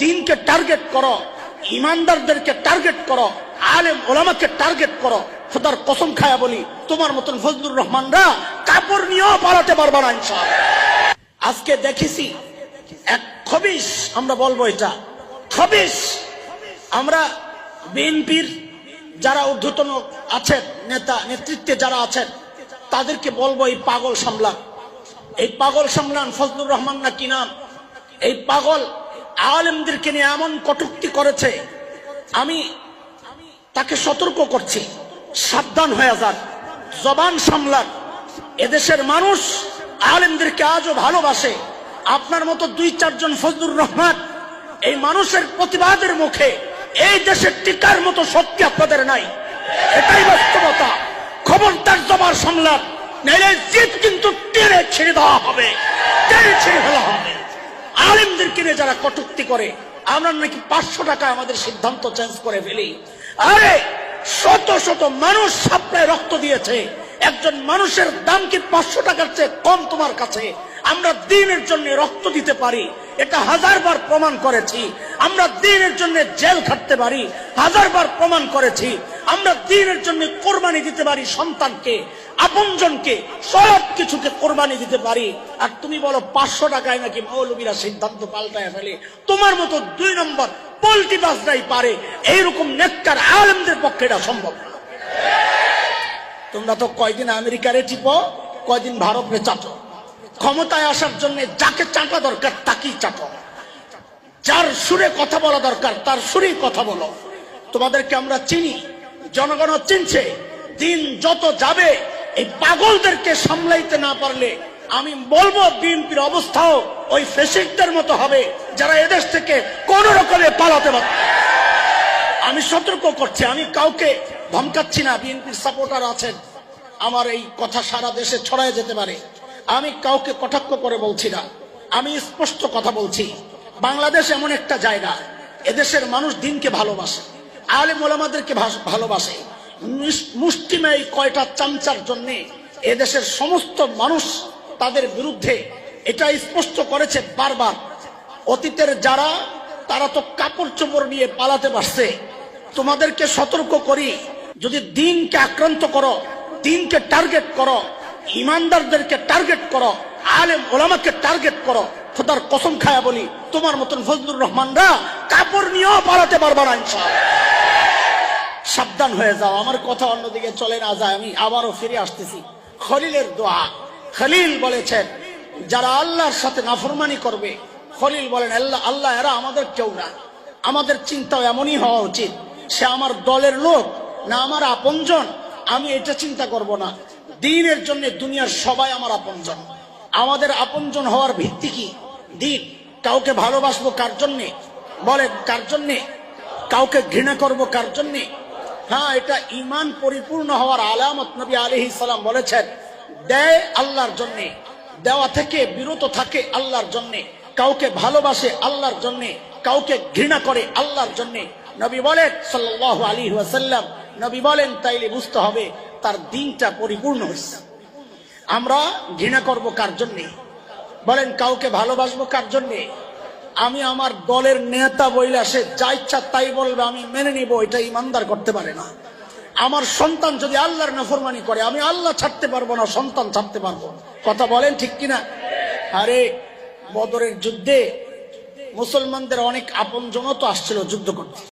দিনকে টার্গেট করো, ইমানদারদেরকে টার্গেট করো, আলেম ওলামাকে টার্গেট করো। খোদার কসম খায়া বলি, তোমার মতন ফজলুর রহমানরা কাপড় নিয়েও পালাতে পারবা না ইনশাআল্লাহ। আজকে দেখেছি এক খবিস আমরা বলব এটা খবিস আমরা বিএনপির যারা ঊর্ধ্বতন আছেন, নেতা নেতৃত্বে যারা আছেন, তাদেরকে বলব এই পাগল সামলান। এই পাগল সামলান ফজলুর রহমান না কি নাম? এই পাগল আলেমদেরকে নিয়ে এমন কটুক্তি করেছে, আমি তাকে সতর্ক করছি। সাবধান হয়ে যান, জবান সামলান। এদেশের মানুষ আলেমদেরকে আজও ভালোবাসে। আপনার মতো দুই, চারজন ফজলুর রহমান এই মানুষের প্রতিবাদের মুখে এই দেশের টিকার মতো শক্তি আপনাদের নাই। এটাই বাস্তবতা। খবরদার জবার সামলান, নাইলে জিত কিন্তু টেনে ছেড়ে দেওয়া হবে, টেনে ছেড়ে ফেলা হবে। আলিমদেরকে নিয়ে যারা কটুক্তি করে, আমরা নাকি পাঁচশো টাকা আমাদের সিদ্ধান্ত চেঞ্জ করে ফেলি। আরে, শত শত মানুষ সাপ্লায় রক্ত দিয়েছে। একজন মানুষের দাম কি পাঁচশো টাকার চেয়ে কম তোমার কাছে? আমরা দিনের জন্য রক্ত দিতে পারি। এটা হাজারবার প্রমাণ করেছি। আমরা দিনের জন্য জেল খাটতে পারি। হাজারবার প্রমাণ করেছি। আমরা দিনের জন্য কোরবানি দিতে পারি সন্তানকে। আপনজনকে সব কিছুকে কোরবানি দিতে পারি। আর তুমি বলো, পাঁচশো টাকায় নাকি মৌলবীরা সিদ্ধান্ত পাল্টায় ফেলে? তোমার মতো দুই নম্বর পল্টি বাসরাই পারে। এইরকম নেককার আলেমদের পক্ষে এটা সম্ভব না। তোমরা তো কয়দিন আমেরিকারে টিপো, কয়দিন ভারতে চাটো। ক্ষমতায় আসার জন্য যাকে চাটা দরকার, তাকেই চাটো যার সুরে কথা বলা দরকার, তার সুরেই কথা বলো। তোমাদেরকে আমরা চিনি জনগণ চিনছে। দিন যত যাবে এই পাগলদেরকে সামলাইতে না পারলে আমি বলব, বিএনপির অবস্থাও ওই ফেসিকদের মতো হবে, যারা এদেশ থেকে কোন রকমে পালাতে পারবে আমি সতর্ক করছি, আমি কাউকে ধমকাচ্ছি না, বিএনপির সাপোর্টার আছেন। আমার এই কথা সারা দেশে ছড়ায় যেতে পারে। আমি কাউকে কটাক্ষ করে বলছি না। আমি স্পষ্ট কথা বলছি, বাংলাদেশ এমন একটা জায়গা, এদেশের মানুষ দিনকে ভালোবাসে আলে মোলামাদেরকে ভালোবাসে। মুষ্টিমেয় কয়টা চামচার জন্য এদেশের সমস্ত মানুষ তাদের বিরুদ্ধে এটা স্পষ্ট করেছে বারবার অতীতের যারা, তারা তো কাপড় চোপড় নিয়ে পালাতে পারছে তোমাদেরকে সতর্ক করি, যদি দিনকে আক্রান্ত করো, দিনকে টার্গেট করো, ইমানদারদেরকে টার্গেট করো, আলেম ওলামাকে টার্গেট করো, খোদার কসম খায়া বলি, তোমার মতন ফজলুর রহমানরা কাপড় নিয়েও পালাতে পারবা না। সাবধান হয়ে যাও, আমার কথা অন্যদিকে চলে না যায়, আমি আবারও ফিরে আসতেছি। খলিলের দোয়া। খলিল বলেছেন, যারা আল্লাহর সাথে নাফরমানি করবে, খলিল বলেন, আল্লাহ আল্লাহ এরা আমাদের কেউ না। আমাদের চিন্তা এমনই হওয়া উচিত। সে আমার দলের লোক না আমার আপনজন। আমি এটা চিন্তা করব না। দিনের জন্য দুনিয়ার সবাই আমার আপনজন। আমাদের আপনজন হওয়ার ভিত্তি কি? দিন, কাউকে ভালোবাসবো কার জন্যে? বলেন, কার জন্যে? কাউকে ঘৃণা করব কার জন্যে? হ্যাঁ এটা ইমান পরিপূর্ণ হওয়ার আলামত নবী আলহি সালাম বলেছেন। দেয় আল্লাহর জন্যে, দেওয়া থেকে বিরত থাকে আল্লাহর জন্যে, কাউকে ভালোবাসে আল্লাহর জন্যে, কাউকে ঘৃণা করে আল্লাহর জন্যে। নবী বলেন সাল্লাহ আলী ওয়াসাল্লাম, নবী বলেন, তাইলে বুঝতে হবে তার দিনটা পরিপূর্ণ হয়েছে। আমরা ঘৃণা করব কার জন্যে? বলেন, কাউকে ভালোবাসবো কার জন্যে? আমি আমার দলের নেতা বইলে সে যা ইচ্ছা তাই বলবে, আমি মেনে নিব, এটা ইমানদার করতে পারে না। আমার সন্তান যদি আল্লাহর নফরমানি করে, আমি আল্লাহ ছাড়তে পারব না, সন্তান ছাড়তে পারব কথা বলেন ঠিক কিনা? আরে, বদরের যুদ্ধে মুসলমানদের অনেক আপন তো আসছিল যুদ্ধ করতে।